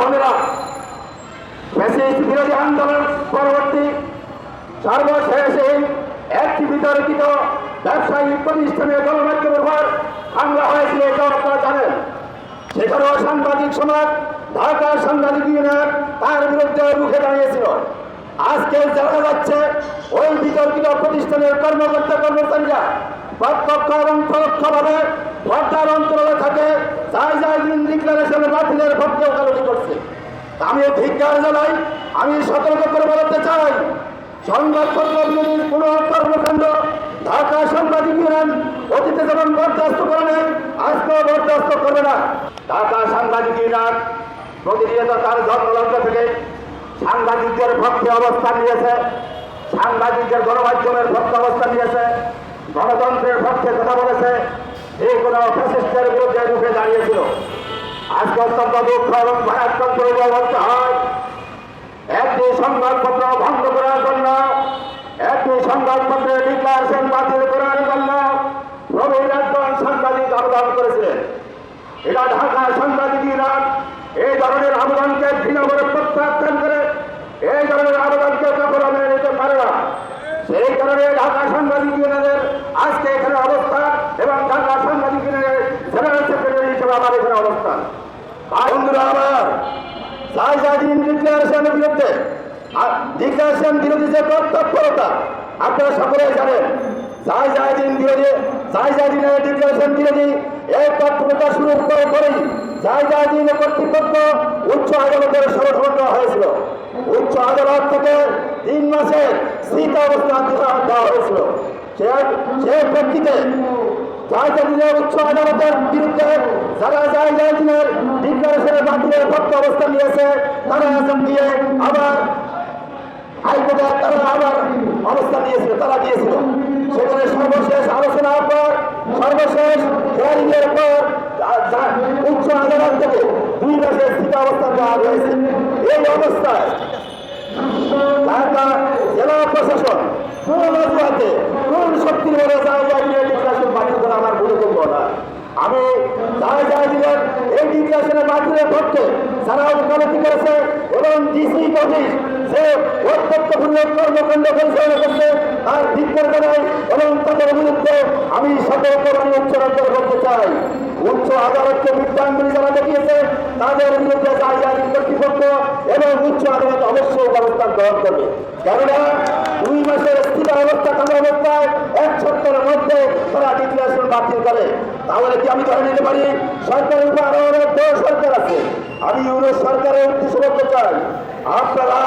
বোনেরা বিরোধী আন্দোলন পরবর্তী সর্বশেষে একটি বিতর্কিত প্রতিষ্ঠানের গণমাধ্যমের আপনারা জানেন। সেখানেও সাংবাদিক সমাজ সাংবাদিক ইউনিয়ন তার বিরুদ্ধে রুখে দাঁড়িয়েছিল। আজকে জানা যাচ্ছে, ওই বিতর্কিত প্রতিষ্ঠানের কর্মকর্তা কর্মচারীরা প্রত্যক্ষ এবং পরোক্ষভাবে থাকে বাতিলের করছে আমি ধিকার জানাই, আমি সতর্ক করে বলতে চাই। সংবাদপত্র কোন কর্মকাণ্ড ঢাকা সাংবাদিক অতীতে যেমন বরদাস্ত করে নেই আজকেও বরদাস্ত করবে না। ঢাকা সাংবাদিক ইউনিয়ন প্রতিনিয়ত তার জন্মলগ্ন থেকে সাংবাদিকদের পক্ষে অবস্থান নিয়েছে, সাংবাদিকদের গণমাধ্যমের পক্ষে অবস্থান নিয়েছে, গণতন্ত্রের পক্ষে কথা বলেছে এই কোনো ফ্যাসিস্টের বিরুদ্ধে রুখে দাঁড়িয়েছিল। আজকে অত্যন্ত দুঃখ এবং মারাত্মক পরিচয় বলতে হয়। একটি সংবাদপত্র ভঙ্গ করার জন্য, একটি সংবাদপত্রে ডিক্লারেশন বাতিল করার জন্য প্রবীণ একজন সাংবাদিক আবেদন করেছিলেন। এটা ঢাকা সাংবাদিক এই ধরনের আবেদনকে ঘৃণাভাবে প্রত্যাখ্যান করে এই ধরনের আবেদনকে কখনো মেনে নিতে পারে না সেই কারণে ঢাকা সাংবাদিক ইউনিয়নের আজকে এখানে অবস্থান এবং ঢাকা সাংবাদিক ইউনিয়নের জেনারেল সেক্রেটারি হিসেবে আমার এখানে অবস্থান ভাই বন্ধুরা আমার সাইজাদিন ডিক্লারেশনের বিরুদ্ধে ডিক্লারেশন বিরোধী যে তৎপরতা, আপনারা সকলেই জানেন সাইজাদিন বিরোধী সাইজাদিনের ডিক্লারেশন বিরোধী, এই তৎপরতা শুরু করে করেই সাইজাদিন কর্তৃপক্ষ উচ্চ আদালতের সরবরাহ দেওয়া হয়েছিল। উচ্চ আদালত থেকে তিন মাসের স্থিত অবস্থা দেওয়া হয়েছিল। সে প্রেক্ষিতে জায়গাদিনের উচ্চ আদালতের বিরুদ্ধে যারা দিয়ে আবার হাইকোর্টে নিয়েছিল, তারা দিয়েছিল। সর্বশেষ আলোচনার পর, সর্বশেষ হিয়ারিং পর উচ্চ আদালত থেকে দুই মাসের স্থিত দেওয়া হয়েছে। এই অবস্থায় ঢাকা জেলা প্রশাসন কোন অজুহাতে কোন শক্তির বলে যায় যায় ডিক্লারেশন বাতিল করা আমার না আমি যারা যারা দিলেন, এই ডিক্লারেশনের বাতিলের পক্ষে যারা ওকালতি করেছে এবং ডিসি অফিস যে অত্যন্তপূর্ণ কর্মকাণ্ড পরিচালনা করছে, তার ধিক্কার জানাই এবং তাদের বিরুদ্ধে আমি সতর্কবাণী উচ্চারণ করতে চাই। উচ্চ আদালতকে বিদ্যাঙ্গুলি যারা দেখিয়েছে, তাদের বিরুদ্ধে জায়গায় কর্তৃপক্ষ এবং উচ্চ আদালত অবশ্যই ব্যবস্থা গ্রহণ করবে। কেননা, দুই মাসের স্থির অবস্থা থাকা অবস্থায় এক সপ্তাহের মধ্যে তারা ডিক্লারেশন বাতিল করে, তাহলে কি আমি ধরে নিতে পারি? সরকারের উপর আরও অনেক বড় সরকার আছে। আমি ইউরোপ সরকারের উদ্দেশ্য করতে চাই। আপনারা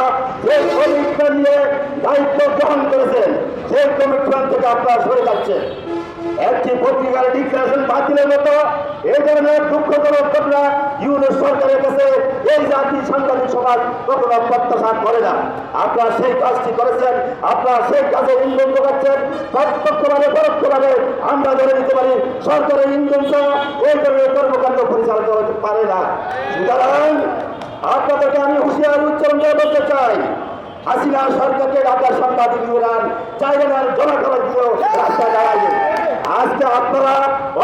যে কমিটমেন্ট নিয়ে দায়িত্ব গ্রহণ করেছেন, সেই কমিটমেন্ট থেকে আপনারা সরে যাচ্ছেন। একটি পত্রিকার ডিক্লারেশন বাতিলের মতো। এই ধরনের দুঃখজনক ঘটনা ইউনিট সরকারের কাছে এই জাতি সাংবাদিক সমাজ কখনো প্রত্যাশা করে না। আপনারা সেই কাজটি করেছেন, আপনারা সেই কাজে ইন্ধন যোগাচ্ছেন প্রত্যক্ষভাবে, পরোক্ষভাবে আমরা ধরে নিতে পারি, সরকারের ইন্ধন এই ধরনের কর্মকাণ্ড পরিচালিত হতে পারে না। সুতরাং আপনাদেরকে আমি হুঁশিয়ার উচ্চারণ দিয়ে বলতে চাই, হাসিনা সরকারকে ঢাকার সাংবাদিক ইউনিয়ন চাইনার জনগণের দিয়েও রাস্তায় দাঁড়াইলেন আজকে আপনারা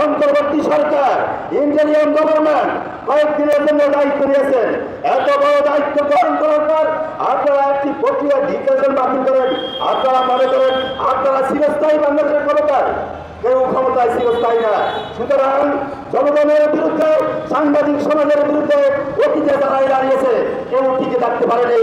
অন্তর্বর্তী সরকার ইন্ডিয়ান গভর্নমেন্ট কয়েকদিনের জন্য দায়িত্ব নিয়েছেন এত বড় দায়িত্ব গ্রহণ করার পর আপনারা একটি প্রক্রিয়া ডিক্লারেশন বাতিল করেন। আপনারা মনে করেন আপনারা চিরস্থায়ী বাংলাদেশের ক্ষমতায়। কেউ ক্ষমতায় চিরস্থায়ী না। সুতরাং জনগণের বিরুদ্ধে, সাংবাদিক সমাজের বিরুদ্ধে অতীতে যারাই দাঁড়িয়েছে, কেউ টিকে থাকতে পারেনি।